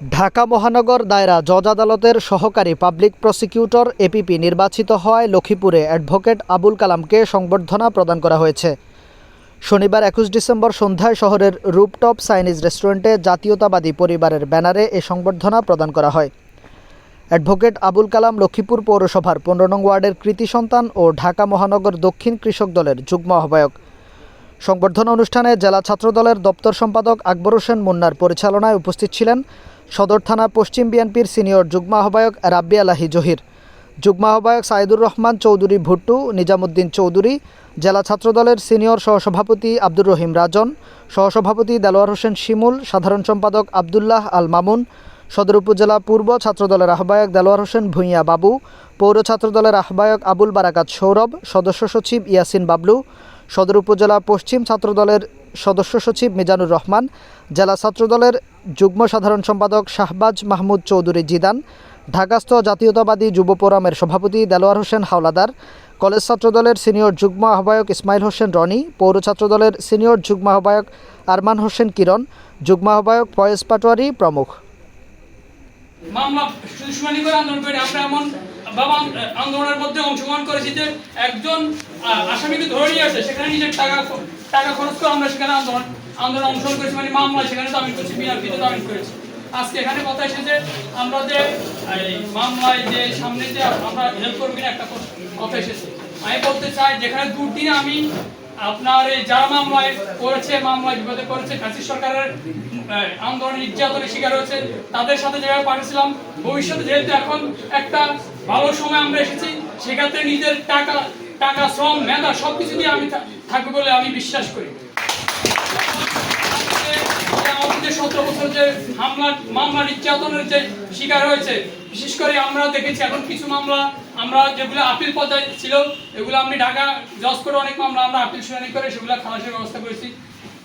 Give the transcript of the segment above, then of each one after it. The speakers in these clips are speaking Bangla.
ঢাকা মহানগর দায়রা জজ আদালতের সহকারী পাবলিক প্রসিকিউটর এপিপি নির্বাচিত হওয়ায় লক্ষ্মীপুরে অ্যাডভোকেট আবুল কালামকে সংবর্ধনা প্রদান করা হয়েছে। শনিবার একুশ ডিসেম্বর সন্ধ্যায় শহরের রুপটপ চাইনিজ রেস্টুরেন্টে জাতীয়তাবাদী পরিবারের ব্যানারে এ সংবর্ধনা প্রদান করা হয়। অ্যাডভোকেট আবুল কালাম লক্ষ্মীপুর পৌরসভার পনেরো নং ওয়ার্ডের কৃতি সন্তান ও ঢাকা মহানগর দক্ষিণ কৃষক দলের যুগ্ম আহ্বায়ক। সংবর্ধনা অনুষ্ঠানে জেলা ছাত্রদলের দপ্তর সম্পাদক আকবর হোসেন মুন্নার পরিচালনায় উপস্থিত ছিলেন। সদর থানা পশ্চিম বিএনপির সিনিয়র যুগ্ম আহ্বায়ক রাব্বি আলাহি জহির। যুগ্ম আহ্বায়ক সাইদুর রহমান চৌধুরী ভুট্টু, নিজামুদ্দিন চৌধুরী, জেলা ছাত্রদলের সিনিয়র সহসভাপতি আব্দুর রহিম রাজন, সহসভাপতি দেলোয়ার হোসেন শিমুল, সাধারণ সম্পাদক আবদুল্লাহ আল মামুন, সদর উপজেলা পূর্ব ছাত্রদলের আহ্বায়ক দেলোয়ার হোসেন ভূঁইয়া বাবু, পৌর ছাত্রদলের আহ্বায়ক আবুল বারাকাত সৌরভ, সদস্য সচিব ইয়াসিন বাবলু, সদর উপজেলা পশ্চিম ছাত্রদলের সদস্য সচিব মিজানুর রহমান, জেলা ছাত্রদলের যুগ্ম সাধারণ সম্পাদক শাহবাজ মাহমুদ চৌধুরী জিদান, ঢাকাস্থ জাতীয়তাবাদী যুব ফোরামের সভাপতি দেলোয়ার হোসেন হাওলাদার, কলেজ ছাত্রদলের সিনিয়র যুগ্ম আহ্বায়ক ইসমাইল হোসেন রনি, পৌর ছাত্রদলের সিনিয়র যুগ্ম আহ্বায়ক আরমান হোসেন কিরণ, যুগ্ম আহ্বায়ক ফয়েজ পাটোয়ারি প্রমুখ। আন্দোলনের মধ্যে অংশগ্রহণ করেছি যে একজন আসামিকে ধরে নিয়ে আসে, সেখানে নিজের টাকা টাকা খরচ করে আমরা সেখানে আন্দোলন আন্দোলন অংশগ্রহণ করেছি মানে মামলা সেখানে দাবিন করেছি, বিআরপিতে দাবিন করেছি। আজকে এখানে কথা এসেছে আমরা যে মামলায় যে সামনে যে আমরা হেল্প করবি না একটা কথা এসেছে। আমি বলতে চাই, যেখানে দুদিন আমি আপনার এই যারা মামলায় করেছে, মামলায় বিপদে করেছে ফ্যাসিস সরকারের আন্দোলন নির্যাতনের শিকার হয়েছে, তাদের সাথে যেভাবে পাঠিয়েছিলাম, ভবিষ্যতে যেহেতু এখন একটা ভালো সময় আমরা এসেছি, সেক্ষেত্রে নিজের টাকা টাকা, শ্রম, মেধা সব কিছু দিয়ে আমি থাকব বলে আমি বিশ্বাস করি। সতেরো বছর যে মামলা, নির্যাতনের যে শিকার হয়েছে, বিশেষ করে আমরা দেখেছি, এখন কিছু মামলা আমরা যেগুলো আপিল পর্যায়ে ছিল, এগুলো আমি ঢাকা, জজ করে অনেক মামলা আমরা আপিল শুনানি করে সেগুলো খালাসের ব্যবস্থা করেছি,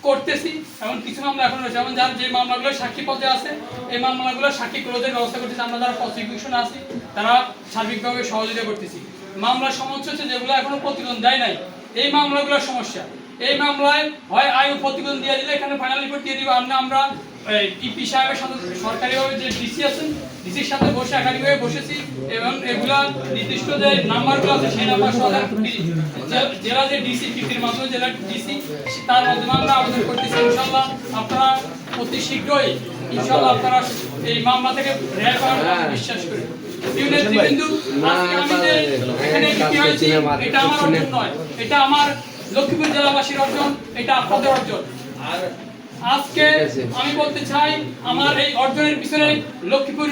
করতেছি এবং কিছু মামলা এখন রয়েছে। এবং যার যে মামলাগুলো সাক্ষী পর্যায়ে আছে, এই মামলাগুলো সাক্ষী ক্রোধের ব্যবস্থা করতেছি, আমরা যারা প্রসিকিউশন আছি, তারা সার্বিকভাবে সহযোগিতা করতেছি। মামলার সমস্যা হচ্ছে যেগুলো এখনও প্রতিবেদন দেয় নাই। এই মামলাগুলোর সমস্যা। এই মামলায় হয় আয়ু প্রতিবেদন দিয়ে দিলে এখানে ফাইনাল রিপোর্ট দিয়ে দিব। আমরা আমরা ইপি সাহেবের সাথে সরকারিভাবে যে ডিসি আছেন ডিসির সাথে বসে একাধিকভাবে বসেছি এবং এগুলা নির্দিষ্ট যে নাম্বারগুলো আছে সেই নাম্বার সহ জেলা যে ডিসি পিপির মাধ্যমে জেলা ডিসি তার মাধ্যমে আমরা আবেদন করতেছি ইনশাল্লাহ আপনারা অতি শীঘ্রই ইনশাল্লাহ আপনারা এই মামলা থেকে রেহাই পাওয়ার বিশ্বাস করি। এটা আমার অর্জন নয় এটা আমার লক্ষ্মীপুর জেলাবাসীর অর্জন এটা আপনাদের অর্জন। আজকে আমি বলতে চাই আমার এই অর্জনের পিছনে লক্ষ্মীপুর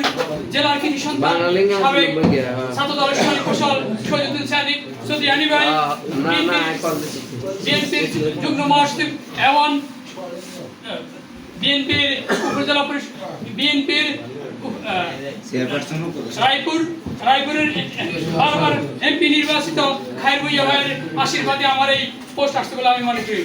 জেলার কৃষি সন্তান সাবেক হ্যাঁ। ছাত্র দলের সৈনিক কুশল শহীদুদ্দিন সাদিক সৌদি আনি ভাই না না বিএনপির যুগ্ম মহাসচিব এবং বিএনপির উপজেলা পরিষদ বিএনপির রায়পুর রায়পুরের বারবার এমপি নির্বাচিত খায়ের ভুইয়া ভাইয়ের আশীর্বাদে আমার এই পোস্ট আসতে বলে আমি মনে করি।